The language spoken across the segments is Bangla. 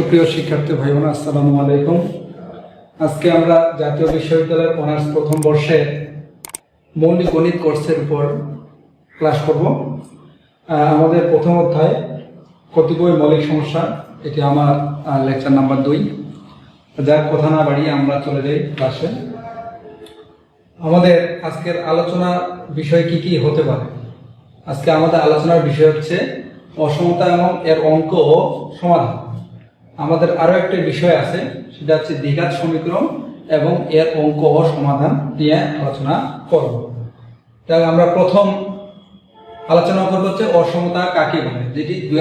সুপ্রিয় শিক্ষার্থী ভাই বোন আসসালামু আলাইকুম। আজকে আমরা জাতীয় বিশ্ববিদ্যালয়ের অনার্স প্রথম বর্ষের মৌলিক গণিত কোর্সের উপর ক্লাস করব। আমাদের প্রথম অধ্যায়, কতিপয় মৌলিক সমস্যা, এটি আমার লেকচার নাম্বার দুই। যার কথা না বাড়িয়ে আমরা চলে যাই ক্লাসে আমাদের আজকের আলোচনা বিষয় কি কি হতে পারে? আজকে আমাদের আলোচনার বিষয় হচ্ছে অসমতা এবং এর অঙ্ক ও সমাধান। আমাদের আরও একটা বিষয় আছে, সেটা হচ্ছে দ্বিঘাত সমীকরণ এবং এর অঙ্ক ও সমাধান নিয়ে আলোচনা করব। তাহলে আমরা প্রথম আলোচনা করব হচ্ছে অসমতা কাকে বলে, যেটি দুই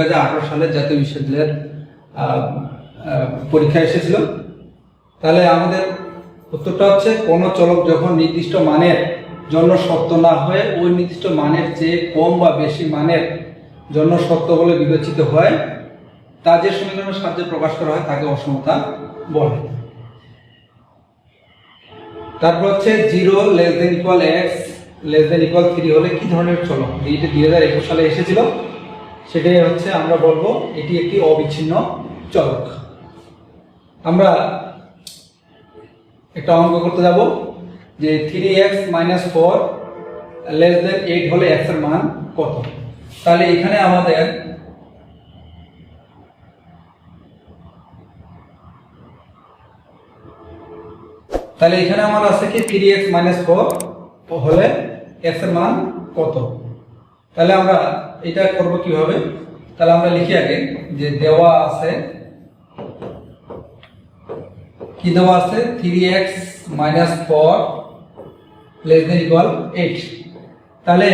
সালে জাতীয় বিশ্ববিদ্যালয়ের পরীক্ষা এসেছিল। তাহলে আমাদের উত্তরটা হচ্ছে, কোন চলক যখন নির্দিষ্ট মানের জন্য সত্য না হয়ে, ওই নির্দিষ্ট মানের চেয়ে কম বা বেশি মানের জন্য সত্য বলে বিবেচিত হয় তা যে সমীকরণের সাহায্যে প্রকাশ করা হয়, তাকে অসমতা বলে। তারপর হচ্ছে zero less than equal X less than equal three হলে কি ধরনের চলক এইটা দুই হাজার একুশ সালে এসেছিল, সেটাই হচ্ছে আমরা বলব এটি একটি অবিচ্ছিন্ন চলক। আমরা একটা অঙ্ক করতে যাব, যে three X minus four less than eight হলে এক্সের মান কত? তাহলে এখানে আমাদের তাহলে এখানে আমার আছে কি? থ্রি এক্স মাইনাস ফোর হলে এক্সের মান কত? তাহলে আমরা এটা করব কীভাবে? তাহলে আমরা লিখি আগে যে দেওয়া আছে, কি দেওয়া আছে? Three X minus four less than equal eight তাহলে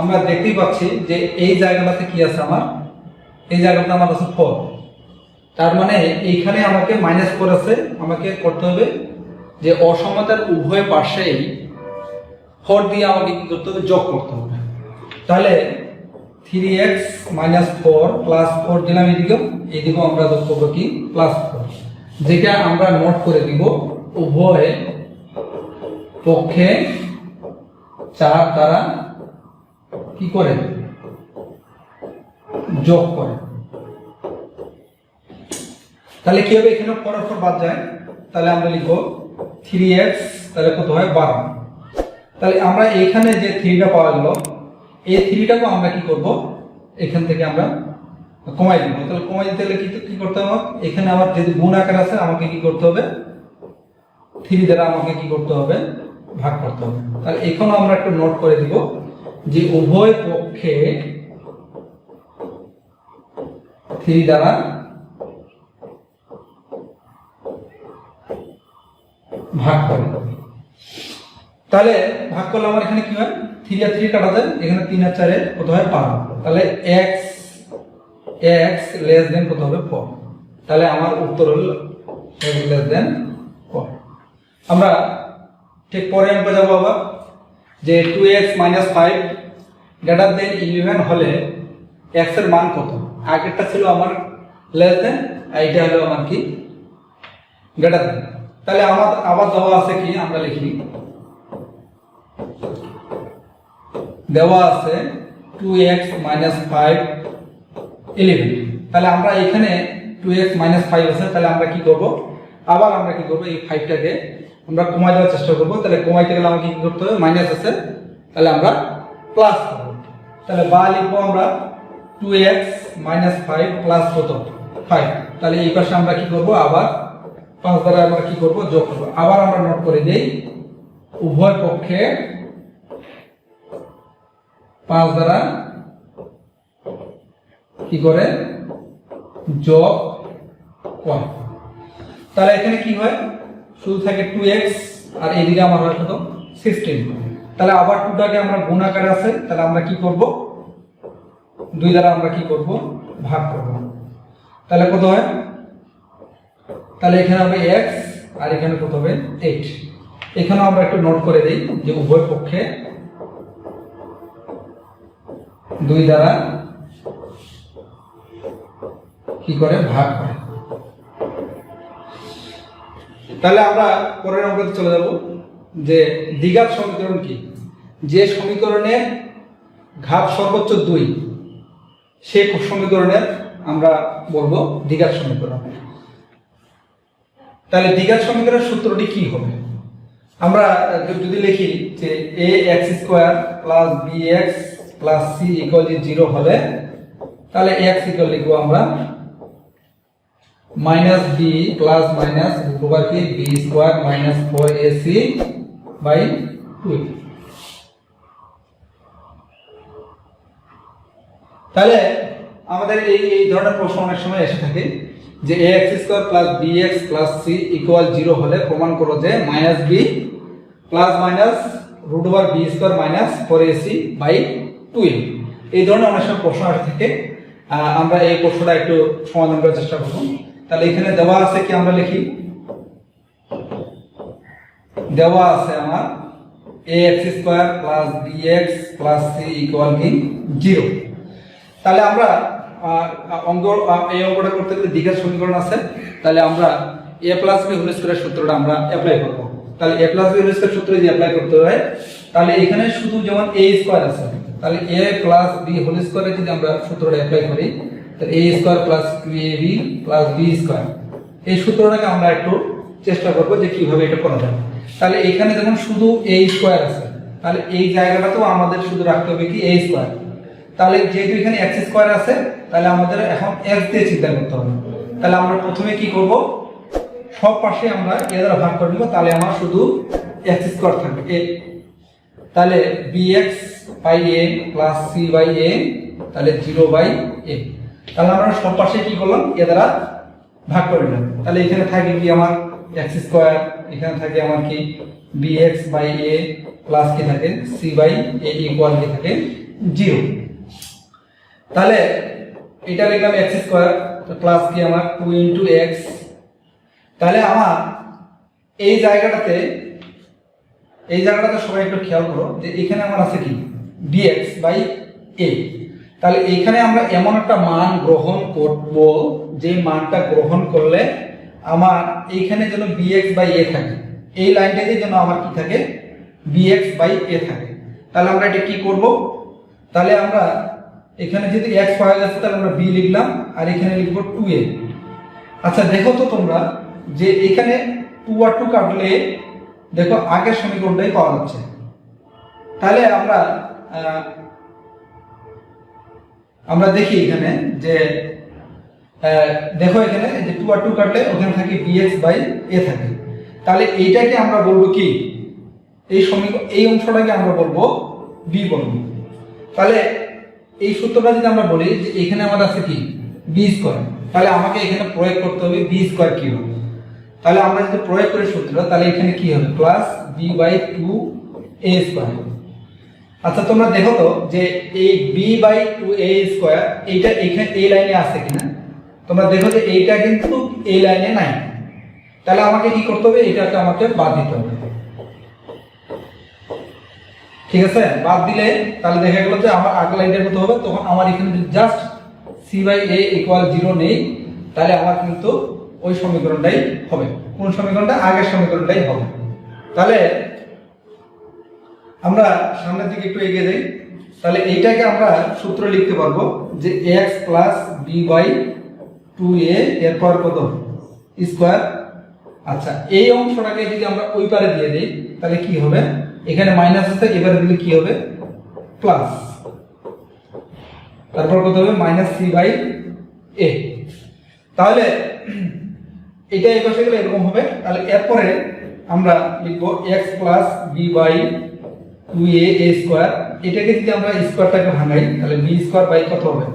আমরা দেখতেই পাচ্ছি যে এই জায়গাটাতে কি আছে আমার? এই জায়গাটা আমার আছে ফোর তার মানে এইখানে আমাকে মাইনাস ফোর আছে, আমাকে করতে হবে যে অসমতার উভয় পাশেই ফোর দিয়ে আমাকে কি করতে হবে? যোগ করতে হবে। তাহলে three X minus four plus four দিলাম এদিকেও এদিকেও আমরা যোগ করব কি? প্লাস ফোর যেটা আমরা নোট করে দিব, উভয় পক্ষে চার দ্বারা কি করে? যোগ করে। তাহলে কি হবে? এখানে পরস্পর বাদ যায়। তাহলে আমরা লিখব থ্রি এক্স তাহলে কত হয় বারো। তাহলে আমরা এখানে যে থ্রিটা পাওয়া গেল, এই থ্রিটাকেও আমরা কি করব? এখান থেকে আমরা কমাই দিব। তাহলে কমাই দিতে হলে কি কি করতে হবে? এখানে আমার যদি গুণ আকার আছে, আমাকে কি করতে হবে? থ্রি দ্বারা আমাকে কি করতে হবে? ভাগ করতে হবে। তাহলে এখানেও আমরা একটু নোট করে দিব যে উভয় পক্ষে থ্রি দ্বারা ভাগ করে তাহলে ভাগ করলে আমার এখানে কি হয়? থ্রি আর থ্রি কাটা যায়, এখানে তিন আর চারে কত হয়? বারো তাহলে এক্স এক্স লেস দেন কত হবে? ফোর তাহলে আমার উত্তর হল এক্স লেস দেন ফোর আমরা ঠিক পরে অঙ্কে যাব আবার যে two X minus five greater than eleven হলে এক্সের মান কত? আগেরটা ছিল আমার লেস দেন এইটা হলো আমার কি? গ্রেটার দেন তাহলে আমার আবার দেওয়া আছে কি? আমরা লিখি। দেওয়া আছে two X minus five eleven তাহলে আমরা এখানে টু এক্স মাইনাস ফাইভ আছে, তাহলে আমরা কি করব? আবার আমরা কি করব? এই ফাইভটাকে আমরা কমাই দেওয়ার চেষ্টা করব। তাহলে কমাইতে গেলে আমাকে কি করতে হবে? মাইনাস আছে। তাহলে আমরা প্লাস করব। তাহলে বা লিখব আমরা two X minus five plus কত? ফাইভ তাহলে এই পাশে আমরা কি করব? আবার পাঁচ দ্বারা আমরা কি করব? যোগ করব। আবার আমরা নোট করে দেই, উভয় পক্ষে পাঁচ দ্বারা কি করে? যোগ করে। তাহলে এখানে কি হয়? শুধু থাকে টু এক্স আর এদিকে আমার হয় কত? সিক্সটিন তাহলে আবার টুটাকে আমরা গুণ আকারে আছে, তাহলে আমরা কি করব? দুই দ্বারা আমরা কি করব? ভাগ করব। তাহলে কত হয়? তাহলে এখানে হবে এক্স আর এখানে কত হবে এইট এখানেও আমরা একটু নোট করে দিই যে উভয় পক্ষে দুই দ্বারা কি করে? ভাগ করে। তাহলে আমরা পরের অঙ্কতে চলে যাব যে দ্বিঘাত সমীকরণ কি? যে সমীকরণের ঘাত সর্বোচ্চ দুই, সে সমীকরণের আমরা বলব দ্বিঘাত সমীকরণ। তাহলে দ্বিঘাত সমীকরণের সূত্রটি কি হবে? আমরা যদি লিখি যে A X square plus B X plus C equal zero হলে তাহলে এক্স ইকুয়াল লিখব আমরা মাইনাস বি প্লাস মাইনাস কি B square minus four A C by two তাহলে আমাদের এই এই ধরনের প্রশ্ন অনেক সময় এসে থাকে। যে A X square plus B X plus C equal zero হলে প্রমাণ করো যে minus B plus minus root over B square minus four A C by two এই ধরনের অনেক সময় প্রশ্ন আসে থাকে। আমরা এই প্রশ্নটা একটু সমাধান করার চেষ্টা করব। তাহলে এখানে দেওয়া আছে কি আমরা লিখি? দেওয়া আছে আমার A X square plus B X plus C equal কি জিরো তাহলে আমরা আহ, এই অঙ্কটা করতে গেলে দ্বিঘাত সমীকরণ আছে। তাহলে আমরা এ প্লাস বি হোল স্কোয়ারের সূত্রটা আমরা অ্যাপ্লাই করব। তাহলে A plus B whole square সূত্র যদি অ্যাপ্লাই করতে হয় তাহলে এখানে শুধু যেমন এ স্কোয়ার আছে তাহলে এ প্লাস বি হোল স্কোয়ারে যদি আমরা সূত্রটা অ্যাপ্লাই করি তাহলে A square plus A B plus B square এই সূত্রটাকে আমরা একটু চেষ্টা করব যে কীভাবে এটা করা যায়। তাহলে এখানে যেমন শুধু এ স্কোয়ার আছে। তাহলে এই জায়গাটাতেও আমাদের শুধু রাখতে হবে কি এ স্কোয়ার তাহলে যেহেতু এখানে এক্স স্কোয়ার আছে, তাহলে আমাদের এখন এক্স দিয়ে চিন্তা করতে হবে। তাহলে আমরা প্রথমে কি করব? সব পাশে আমরা এ দ্বারা ভাগ করে নিব, তাহলে আমার শুধু এক্স স্কোয়ার থাকবে। এ। তাহলে B X by A plus C by A তাহলে জিরো বাই এ তাহলে আমরা সব পাশে কি করলাম? এ দ্বারা ভাগ করে নিলাম। তাহলে এখানে থাকে কি আমার এক্স স্কোয়ার এখানে থাকে আমার কি B X by A plus কি থাকে? সি বাই এ ইকুয়াল কি থাকে? জিরো তাহলে এটা লিখলাম এক্স স্কোয়ার প্লাস কি আমার? টু ইন্টু এক্স তাহলে আমার এই জায়গাটাতে এই জায়গাটাতে সবাই একটু খেয়াল করো যে এখানে আমার আছে কি? dx বাই এ তাহলে এখানে আমরা এমন একটা মান গ্রহণ করব, যে মানটা গ্রহণ করলে আমার এইখানে যেন bx বাই এ থাকে। এই লাইনটাতে যেন আমার কি থাকে? bx বাই এ থাকে। তাহলে আমরা এটা কি করব? তাহলে আমরা এখানে যদি x পাওয়া যাচ্ছে তাহলে আমরা বি লিখলাম, আর এখানে লিখব 2a আচ্ছা দেখো তো তোমরা যে এখানে টু আর টু কাটলে, দেখো আগের সমীকরণটাই পাওয়া যাচ্ছে। তাহলে আমরা আমরা দেখি এখানে যে দেখো এখানে যে টু আর টু কাটলে ওখানে থাকে বি বিএক্স বাই এ থাকে। তাহলে এইটাকে আমরা বলব কি? এই সমীকরণ এই অংশটাকে আমরা বলব বি বলব তাহলে এই সূত্রটা যদি আমরা বলি যে এখানে আমার আছে কি? বি স্কোয়ার তাহলে আমাকে এখানে প্রয়োগ করতে হবে বি স্কোয়ার কি হবে তাহলে আমরা যদি প্রয়োগ করি সূত্র তাহলে এখানে কি হবে? Plus B by two A square আচ্ছা তোমরা দেখো তো যে এই B by two A square এইটা এখানে এই লাইনে আছে কিনা? তোমরা দেখো যে এইটা কিন্তু এই লাইনে নাই। তাহলে আমাকে কি করতে হবে? এটাকে আমাকে বাদ দিতে হবে। ঠিক আছে? বাদ দিলে তাহলে দেখা গেল যে আমার আগের লাইনটার মতো হবে, তখন আমার এখানে যদি just C by A equal zero নেই, তাহলে আমার কিন্তু ওই সমীকরণটাই হবে। কোন সমীকরণটা? আগের সমীকরণটাই হবে। তাহলে আমরা সামনের দিকে একটু এগিয়ে যাই। তাহলে এইটাকে আমরা সূত্র লিখতে পারব যে X plus B by two A এরপর কত? স্কোয়ার আচ্ছা এই অংশটাকে যদি আমরা ওই পারে দিয়ে দিই, তাহলে কি হবে? এখানে মাইনাস আছে, এবারে দিলে কি হবে? প্লাস তারপর কত হবে? মাইনাস সি বাই এ তাহলে, এটা এই পাশে গেলে এরকম হবে। তাহলে এরপরে আমরা লিখব X plus B by two A A square এটাকে যদি আমরা স্কোয়ারটাকে ভাঙাই, তাহলে বি স্কোয়ার বাই কত হবে?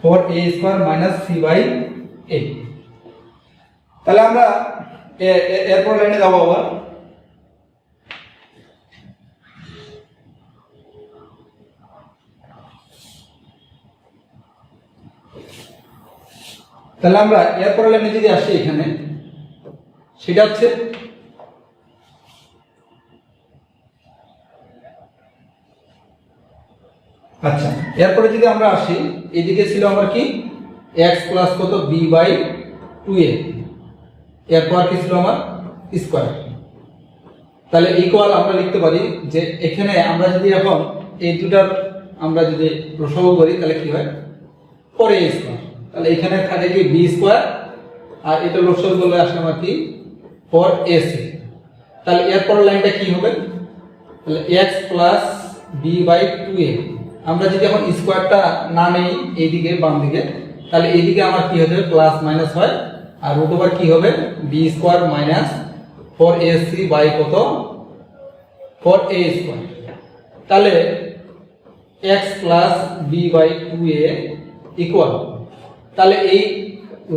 Four A square minus C by A তাহলে আমরা এরপর লাইনে যাব আবার। তাহলে আমরা এরপর লাইনে যদি আসি এখানে, সেটা হচ্ছে আচ্ছা এরপরে যদি আমরা আসি, এদিকে ছিল আমার কি? এক্স প্লাস কত? বি বাই টু এ এরপর কি ছিল আমার? স্কোয়ার তাহলে ইকুয়াল আমরা লিখতে পারি যে এখানে আমরা যদি এখন এই দুটার আমরা যদি প্রসব করি, তাহলে কি হয়? পরে স্কোয়ার তাহলে এখানে থাকে কি বি স্কোয়ার আর এটা লোকসর বলে আসলে আমার কি? ফোর এসি তাহলে এরপর লাইনটা কি হবে? তাহলে X plus B by two A আমরা যদি এখন স্কোয়ারটা না নেই এইদিকে বাম দিকে তাহলে এইদিকে আমার কি যাবে? প্লাস মাইনাস হয়। আর রুট ওভার কি হবে? B square minus four A C by কত? ফোর এ স্কোয়ার তাহলে X plus B by two A equal তাহলে এই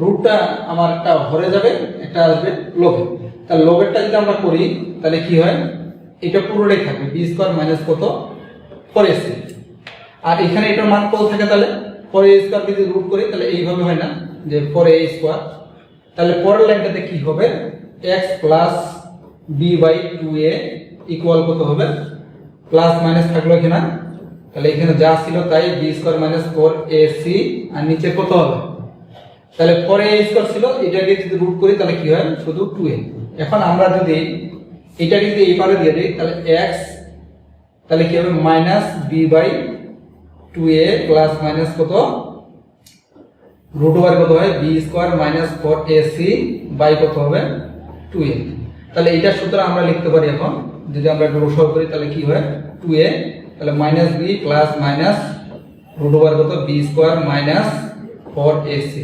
রুটটা আমার একটা ভরে যাবে, একটা আসবে লোভে তাহলে লোভেরটা যদি আমরা করি, তাহলে কি হয়? এটা পুরোটাই থাকবে বি স্কোয়ার মাইনাস কত? ফোর এ আর এখানে এটার মান কত থাকে তাহলে? ফোর এ স্কোয়ার যদি রুট করি, তাহলে এইভাবে হয় না, যে ফোর এ স্কোয়ার তাহলে পরের লাইনটাতে কি হবে? X plus B by two A equal কত হবে? প্লাস মাইনাস থাকল এখানে। তাহলে এখানে যা ছিল তাই B square minus four A C আর নিচে কত হবে? তাহলে ফোর এ স্কোয়ার ছিল, এটাকে যদি রুট করি তাহলে কি হয়? শুধু টু এ এখন আমরা যদি এটাকে যদি এই পারে দিয়ে দিই, তাহলে এক্স তাহলে কি হবে? Minus B by two A plus minus কত? রুট ওভার কত হয়? B square minus four A C by কত হবে? টু এ তাহলে এইটা সূত্র আমরা লিখতে পারি এখন। যদি আমরা রোসর করি, তাহলে কি হয়? টু এ তাহলে minus B plus minus root over কত? B square minus four A C